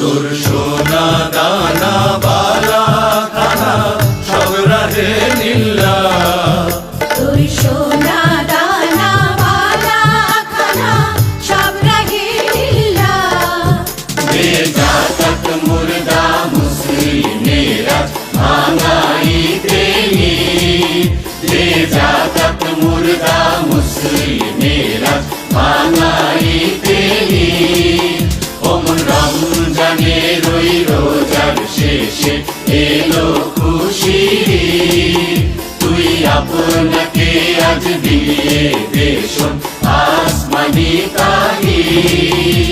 Duruşu শেষে এলো খুশি তুই আপনাকে আজ দিয়ে দেশন আসমানি তাহি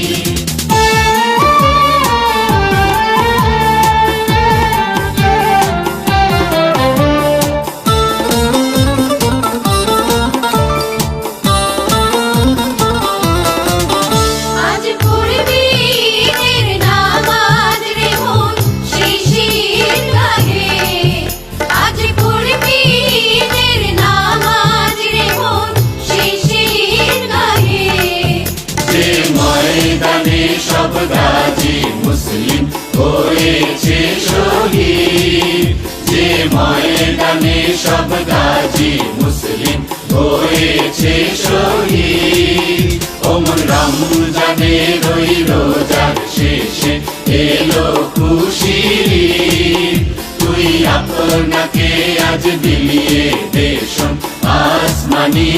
সব গাজী মুসলিম হয়েছে শহীদ। যে ময়দানে সব গাজী মুসলিম হয়েছে শহীদ। রমজানে রই রোজার শেষে এলো খুশি। তুই আপনাকে আজ বিলিয়ে দেশন আসমানি